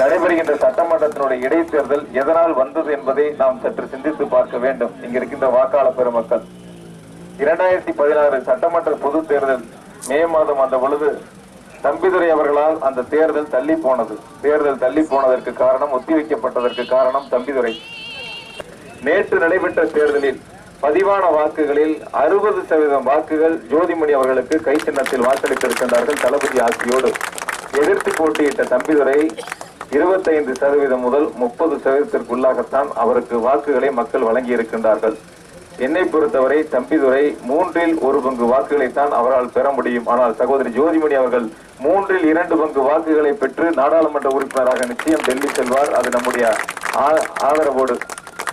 நடைபெறுகின்ற சட்டமன்றத்தினுடைய இடைத்தேர்தல் எதனால் வந்தது என்பதை நாம் சற்று சிந்தித்து பார்க்க வேண்டும். இங்க இருக்கின்ற வாக்காளர் பெருமக்கள். இரண்டாயிரத்தி பதினாறு சட்டமன்ற பொது தேர்தல் மே மாதம் வந்த பொழுது தம்பிதுரை அவர்களால் அந்த தேர்தல் தள்ளி போனது. தேர்தல் தள்ளி போனதற்கு காரணம் ஒத்திவைக்கப்பட்டதற்கு காரணம் தம்பிதுரை. நேற்று நடைபெற்ற தேர்தலில் பதிவான வாக்குகளில் அறுபது சதவீதம் வாக்குகள் ஜோதிமணி அவர்களுக்கு கை சின்னத்தில் வாக்களித்திருக்கின்றார்கள் தளபதி ஆட்சியோடு. எதிர்த்து போட்டியிட்ட தம்பிதுரை இருபத்தைந்து சதவீதம் முதல் முப்பது சதவீதத்திற்குள்ளாகத்தான் அவருக்கு வாக்குகளை மக்கள் வழங்கி இருக்கின்றார்கள் என்னை பொறுத்தவரை தம்பிதுரை மூன்றில் ஒரு பங்கு வாக்குகளைத்தான் அவரால் பெற முடியும். ஆனால் சகோதரி ஜோதிமணி அவர்கள் மூன்றில் இரண்டு பங்கு வாக்குகளை பெற்று நாடாளுமன்ற உறுப்பினராக நிச்சயம் டெல்லி செல்வார். அது நம்முடைய ஆ- ஆதரவோடு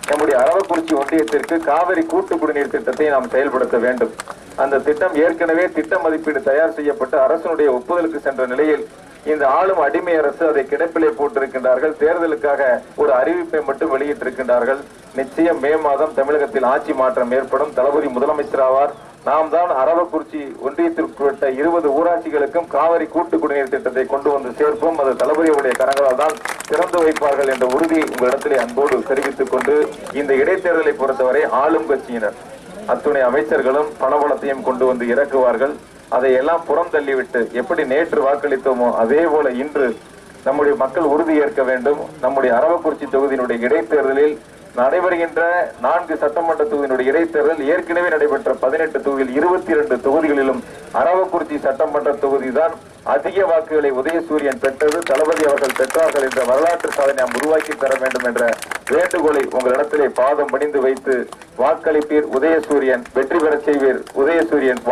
நம்முடைய அரவக்குறிச்சி ஒன்றியத்திற்கு காவிரி கூட்டு குடிநீர் திட்டத்தை நாம் செயல்படுத்த வேண்டும். அந்த திட்டம் ஏற்கனவே திட்ட மதிப்பீடு தயார் செய்யப்பட்டு அரசனுடைய ஒப்புதலுக்கு சென்ற நிலையில் இந்த ஆளும் அடிமை அரசு அதை கிடப்பிலே போட்டிருக்கின்றார்கள். தேர்தலுக்காக ஒரு அறிவிப்பை மட்டும் வெளியிட்டிருக்கின்றார்கள். நிச்சயம் மே மாதம் தமிழகத்தில் ஆட்சி மாற்றம் ஏற்படும். தளபதி முதலமைச்சராவார் நாம் தான் அரவக்குறிச்சி ஒன்றியத்திற்குட்பட்ட இருபது ஊராட்சிகளுக்கும் காவிரி கூட்டு குடிநீர் திட்டத்தை கொண்டு வந்து சேர்ப்போம். அது தளபதியுடைய கரங்களால் தான் திறந்து வைப்பார்கள் என்ற உறுதியை உங்களிடத்திலே அன்போடு தெரிவித்துக் கொண்டு இந்த இடைத்தேர்தலை பொறுத்தவரை ஆளும் கட்சியினர் அத்துணை அமைச்சர்களும் பணபலத்தையும் கொண்டு வந்து இறக்குவார்கள். அதையெல்லாம் புறம் தள்ளிவிட்டு எப்படி நேற்று வாக்களித்தோமோ அதே போல இன்று நம்முடைய மக்கள் உறுதி ஏற்க வேண்டும். நம்முடைய அரவக்குறிச்சி தொகுதியினுடைய இடைத்தேர்தலில் நடைபெறுகின்ற நான்கு சட்டமன்ற தொகுதியினுடைய இடைத்தேர்தல் ஏற்கனவே நடைபெற்ற பதினெட்டு தொகுதியில் இருபத்தி இரண்டு தொகுதிகளிலும் அரவக்குறிச்சி சட்டமன்ற தொகுதிதான் அதிக வாக்குகளை உதயசூரியன் பெற்றது. தளபதி அவர்கள் பெற்றார்கள் என்ற வரலாற்று சாதனை நாம் உருவாக்கி தர வேண்டும் என்ற வேண்டுகோளை உங்களிடத்திலே பாதம் பணிந்து வைத்து வாக்களிப்பீர். உதயசூரியன் வெற்றி பெறச் செய்வீர். உதயசூரியன்